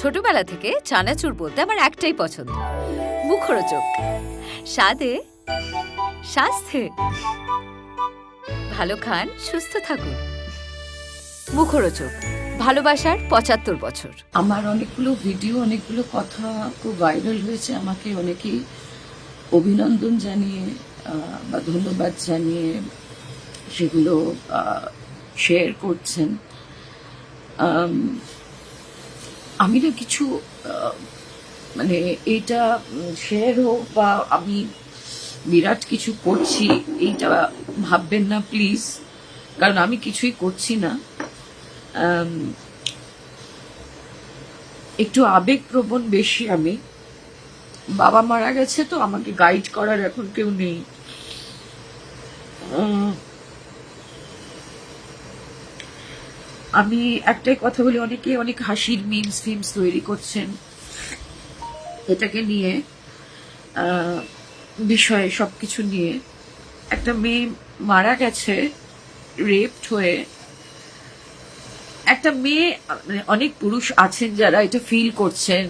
ছোটবেলা থেকে চানাচুর বলতে আমার একটাই পছন্দ। মুখরোচক। স্বাদে স্বাস্থ্যে ভালো খান, সুস্থ থাকুন। মুখরোচক। ভালোবাসার পঁচাত্তর বছর। আমার অনেকগুলো ভিডিও, অনেকগুলো কথা খুব ভাইরাল হয়েছে। আমাকে অনেকেই অভিনন্দন জানিয়ে বা ধন্যবাদ জানিয়ে সেগুলো শেয়ার করছেন। আম, না কিছু মানে এটা শেয়ার হোক বা আমি বিরাট কিছু করছি এইটা ভাববেন না প্লিজ। কারণ আমি কিছুই করছি না। একটু আবেগপ্রবণ বেশি আমি। বাবা মারা গেছে তো আমাকে গাইড করার এখন কেউ নেই। আমি একটাই কথা বলি, অনেকে অনেক হাসির মিমস ফিমস তৈরি করছেন। এটাকে নিয়ে বিষয়ে সবকিছু নিয়ে। একটা মেয়ে মারা গেছে রেপড হয়ে। একটা মেয়ে মানে অনেক পুরুষ আছেন যারা এটা ফিল করছেন,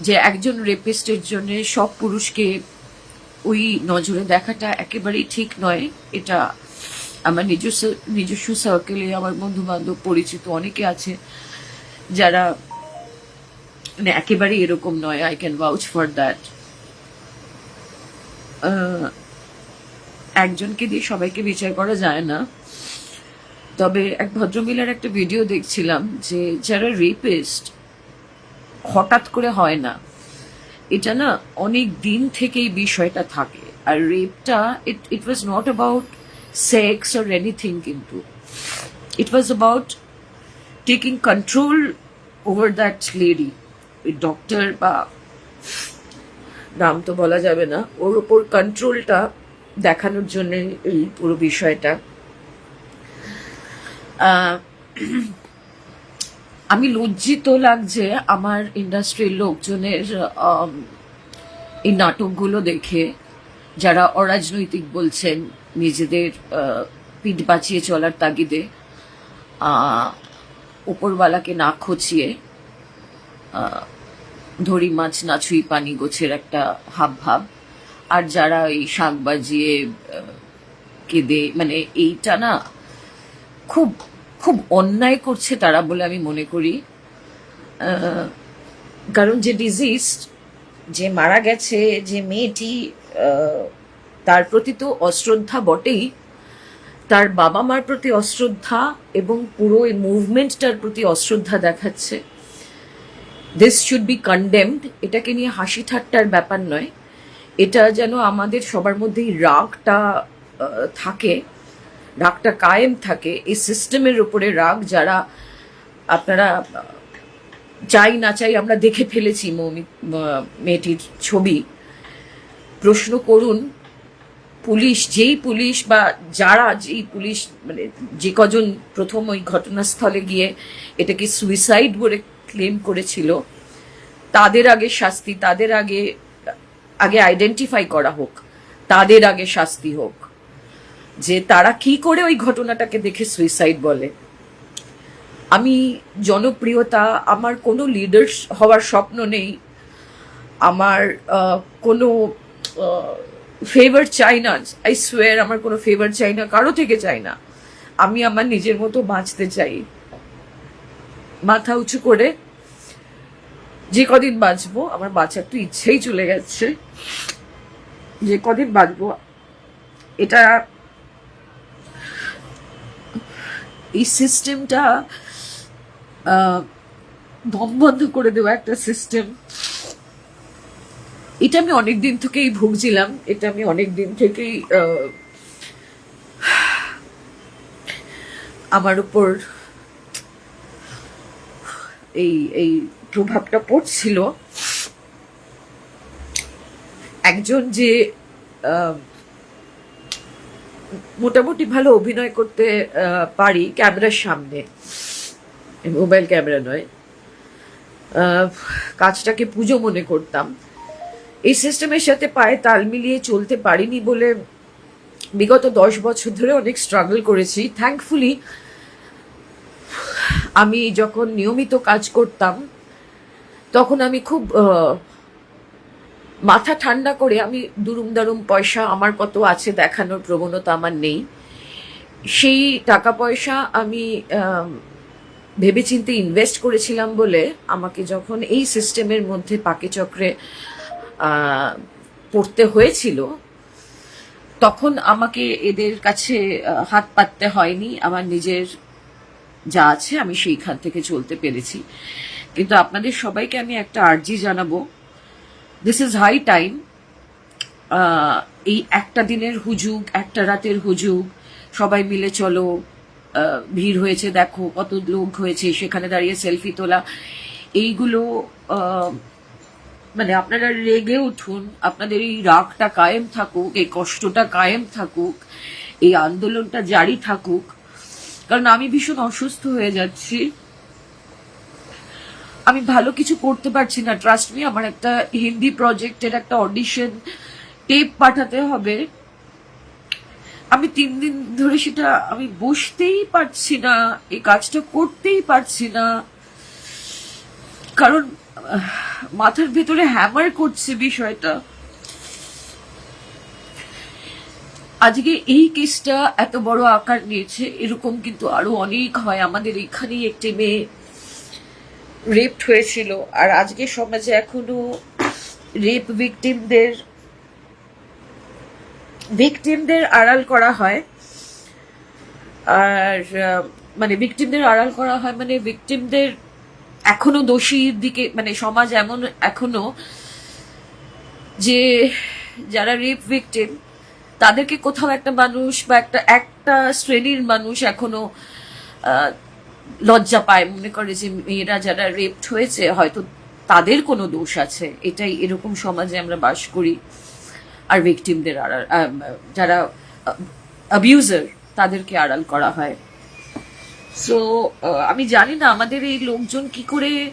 যে একজন রেপিস্টের জন্য সব পুরুষকে ওই নজরে দেখাটা একেবারেই ঠিক নয়। এটা আমার নিজস্ব নিজস্ব সার্কেলে আমার বন্ধু বান্ধব পরিচিত অনেকে আছে যারা মানে একেবারেই এরকম নয় I can vouch for that একজনকে দিয়ে সবাইকে বিচার করা যায় না। তবে এক ভদ্রমিলার একটা ভিডিও দেখছিলাম যে যারা রেপিস্ট হঠাৎ করে হয় না। এটা না অনেক দিন থেকেই বিষয়টা থাকে। আর রেপটা it it was not about or anything কিন্তু it was about taking control over that lady ওই ডক্টর বা নাম তো বলা যাবে না। ওর ওপর কন্ট্রোলটা দেখানোর জন্য এই পুরো বিষয়টা। আমি লজ্জিত লাগছে আমার ইন্ডাস্ট্রির লোকজনের এই নাটকগুলো দেখে, যারা অরাজনৈতিক বলছেন। নিজেদের পিঠ বাঁচিয়ে চলার তাগিদে আহ, উপরওয়ালাকে না খচিয়ে ধরি মাছ না ছুঁই পানি গোছের একটা হাব ভাব। আর যারা এই শাক বাজিয়ে কেঁদে মানে এইটা না খুব খুব অন্যায় করছে তারা বলে আমি মনে করি। কারণ যে ডিজিজ যে মারা গেছে যে মেয়েটি তার প্রতি তো অশ্রদ্ধা বটেই। তার বাবা মার প্রতি অশ্রদ্ধা এবং পুরো এই মুভমেন্টটার প্রতি অশ্রদ্ধা দেখাচ্ছে। দিস শুড বি কন্ডেমড এটাকে নিয়ে হাসি ঠাট্টার ব্যাপার নয়। এটা যেন আমাদের সবার মধ্যেই রাগটা থাকে, রাগটা কায়েম থাকে। এই সিস্টেমের উপরে রাগ যারা, আপনারা, চাই না চাই আমরা দেখে ফেলেছি মেয়েটির ছবি। প্রশ্ন করুন পুলিশ, যেই পুলিশ বা যারা যেই পুলিশ মানে যে কজন প্রথম ওই ঘটনাস্থলে গিয়ে এটাকে সুইসাইড বলে ক্লেম করেছিল, তাদের আগে শাস্তি, তাদের আগে আগে আইডেন্টিফাই করা হোক, তাদের আগে শাস্তি হোক, যে তারা কি করে ওই ঘটনাটাকে দেখে সুইসাইড বলে। আমি জনপ্রিয়তা, আমার কোনো লিডার হওয়ার স্বপ্ন নেই, আমার কোনো ফেভার চাই না আই সোয়ার আমার কোনো ফেভার চাই না, কারও থেকে চাই না। আমি আমার নিজের মতো বাঁচতে চাই। মাথা উঁচু করে, যে কদিন বাঁচবো, আমার বাঁচার তো ইচ্ছেই চলে গেছে। যে কদিন বাঁচবো, এটা এই সিস্টেমটা দম বন্ধ করে দেওয়া একটা সিস্টেম এটা আমি অনেক দিন থেকেই ভুগছিলাম, এটা আমি অনেক দিন থেকেই আমার উপর এই এই প্রভাবটা পড়ছিল। একজন যে মোটামুটি ভালো অভিনয় করতে পারি ক্যামেরার সামনে, মোবাইল ক্যামেরা নয় কাজটাকে পুজো মনে করতাম। এই সিস্টেমের সাথে পায়ে তাল মিলিয়ে চলতে পারিনি বলে বিগত দশ বছর ধরে অনেক স্ট্রাগল করেছি। থ্যাঙ্কফুলি আমি যখন নিয়মিত কাজ করতাম, তখন আমি খুব মাথা ঠান্ডা করে আমি দুরুম দারুম পয়সা, আমার কত আছে দেখানোর প্রবণতা আমার নেই। সেই টাকা পয়সা আমি ভেবেচিন্তে ইনভেস্ট করেছিলাম বলে আমাকে যখন এই সিস্টেমের মধ্যে পাকে চক্রে পড়তে হয়েছিল, তখন আমাকে এদের কাছে হাত পাততে হয়নি। আমার নিজের যা আছে আমি সেইখান থেকে চলতে পেরেছি। কিন্তু আপনাদের সবাইকে আমি একটা আর্জি জানাব। দিস ইজ হাই টাইম এই একটা দিনের হুজুগ, একটা রাতের হুজুগ, সবাই মিলে চলো ভিড় হয়েছে, দেখো কত লোক হয়েছে, সেখানে দাঁড়িয়ে সেলফি তোলা। এইগুলো মানে আপনারা রেগে উঠুন, আপনাদের এই রাগটা কায়েম থাকুক, এই কষ্টটা কায়েম থাকুক, এই আন্দোলনটা জারি থাকুক। কারণ আমি ভীষণ অসুস্থ হয়ে যাচ্ছি। আমি ভালো কিছু করতে পারছি না। ট্রাস্ট মি আমার একটা হিন্দি প্রজেক্টের একটা অডিশন টেপ পাঠাতে হবে। আমি তিন দিন ধরে সেটা আমি বসতেই পারছি না, এই কাজটা করতেই পারছি না। কারণ মাথার ভেতরে হ্যামার করছে বিষয়টা। আজকে এই কেসটা এত বড় আকার নিয়েছে, এরকম কিন্তু আরও অনেক হয়। আমাদের এখানেই একটি মেয়ে রেপড হয়েছিল, আর আজকে সমাজে এখনও রেপ ভিকটিমদের ভিকটিমদের আড়াল করা হয়। আর মানে ভিকটিমদের আড়াল করা হয় মানে ভিকটিমদের এখনও দোষীর দিকে মানে সমাজ এমন এখনও যে যারা রেপ ভিকটিম তাদেরকে কোথাও একটা মানুষ বা একটা একটা শ্রেণির মানুষ এখনও লজ্জা পায়। মনে করে যে মেয়েরা যারা রেপড হয়েছে, হয়তো তাদের কোনো দোষ আছে। এটাই এরকম সমাজে আমরা বাস করি। আর ভিকটিমদের আড়াল যারা অ্যাবিউজার তাদেরকে আড়াল করা হয়। সো আমি জানি না আমাদের এই লোকজন কি করে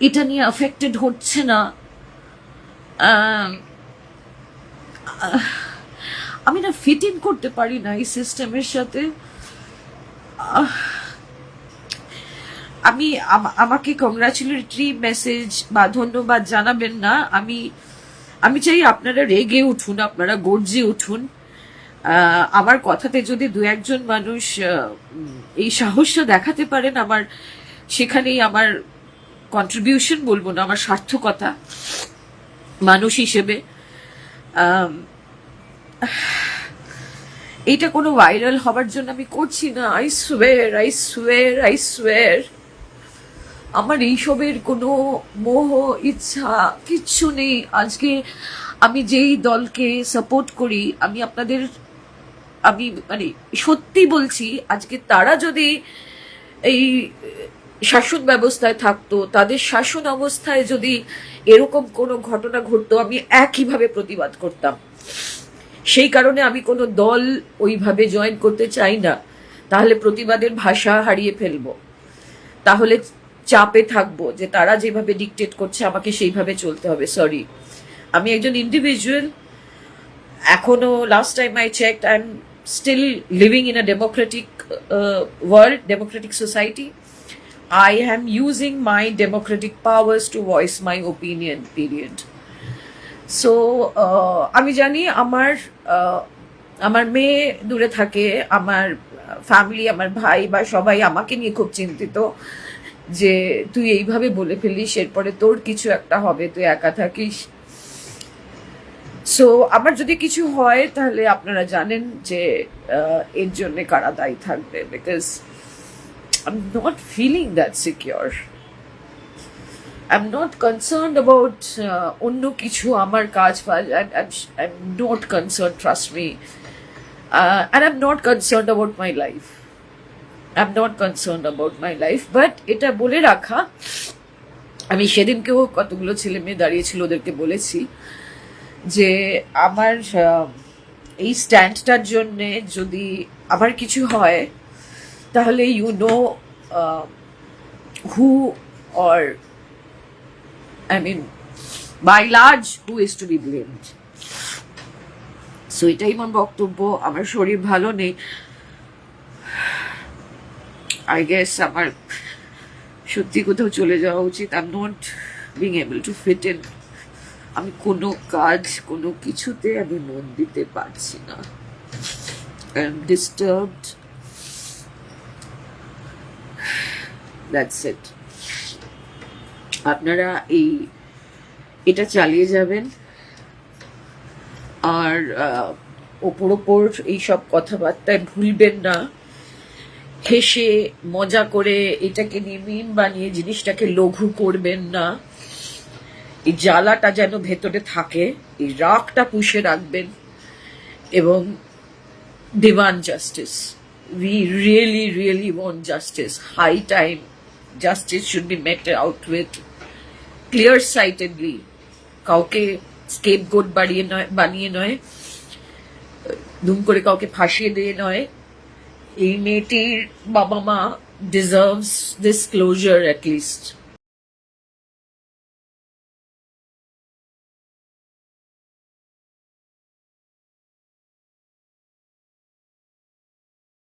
এটা নিয়ে অ্যাফেক্টেড হচ্ছে না। আমি না ফিট ইন করতে পারি না এই সিস্টেমের সাথে। আমি, আম- আমাকে কংগ্রাচুলেটরি মেসেজ বা ধন্যবাদ জানাবেন না। আমি আমি চাই আপনারা রেগে উঠুন, আপনারা গর্জে উঠুন। আমার কথাতে যদি দু একজন মানুষ এই সাহসটা দেখাতে পারেন, আমার সেখানেই আমার কন্ট্রিবিউশন বলব না, আমার সার্থকতা মানুষ হিসেবে। এইটা কোনো ভাইরাল হবার জন্য আমি করছি না I swear I swear I swear আমার এইসবের কোনো মোহ, ইচ্ছা কিচ্ছু নেই। আজকে আমি যেই দলকে সাপোর্ট করি, আমি আপনাদের আমি মানে সত্যি বলছি, আজকে তারা যদি এই শাসন ব্যবস্থায় থাকতো, তাদের শাসন অবস্থায় যদি এরকম কোনো ঘটনা ঘটতো, আমি একইভাবে প্রতিবাদ করতাম। সেই কারণে আমি কোনো দল ওইভাবে জয়েন করতে চাই না। তাহলে প্রতিবাদের ভাষা হারিয়ে ফেলব। তাহলে চাপে থাকব যে তারা যেভাবে ডিকটেট করছে, আমাকে সেইভাবে চলতে হবে সরি আমি একজন ইন্ডিভিজুয়াল এখনও last time I check I am still living in a democratic world democratic society I am using my democratic powers to voice my opinion, period. So আমি জানি আমার আমার মেয়ে দূরে থাকে আমার ফ্যামিলি আমার ভাই বা সবাই আমাকে নিয়ে খুব চিন্তিত যে তুই এইভাবে বলে ফেলিস এরপরে তোর কিছু একটা হবে তুই একা থাকিস সো আমার যদি কিছু হয়, তাহলে আপনারা জানেন যে এর জন্যে কারা দায়ী থাকবে because I'm not feeling that secure I am not concern about অন্য কিছু আমার কাজ ফাজ I am not concern trust me I am not concern about my life I am not concern about my life but এটা বলে রাখা, আমি সেদিনকেও কতগুলো ছেলে মেয়ে দাঁড়িয়েছিল ওদেরকে বলেছি। যে আমার এই স্ট্যান্ডটার জন্যে যদি আমার কিছু হয়, তাহলে you know who or I mean by large who is to be blamed so এটাই আমার বক্তব্য। আমার শরীর ভালো নেই। আই গেস আমার সত্যি কোথাও চলে যাওয়া উচিত। I am not being able to fit in আমি কোনো কাজ, কোনো কিছুতে আমি মন দিতে পারছি না। I am disturbed that's it আপনারা এই, এটা চালিয়ে যাবেন। আর ওপর ওপর এইসব কথাবার্তায় ভুলবেন না। হেসে, মজা করে এটাকে নিয়ে মিম বানিয়ে জিনিসটাকে লঘু করবেন না। এই জ্বালাটা যেন ভেতরে থাকে এই রাগটা পুষে রাখবেন এবং demand justice. We really, really want justice. High time justice should be met out with clear sightedly. কাউকে স্কেপ গোট বাড়িয়ে নয় বানিয়ে নয় দুম করে কাউকে ফাঁসিয়ে দিয়ে নয় এই মেয়েটির বাবা মা deserves this closure at least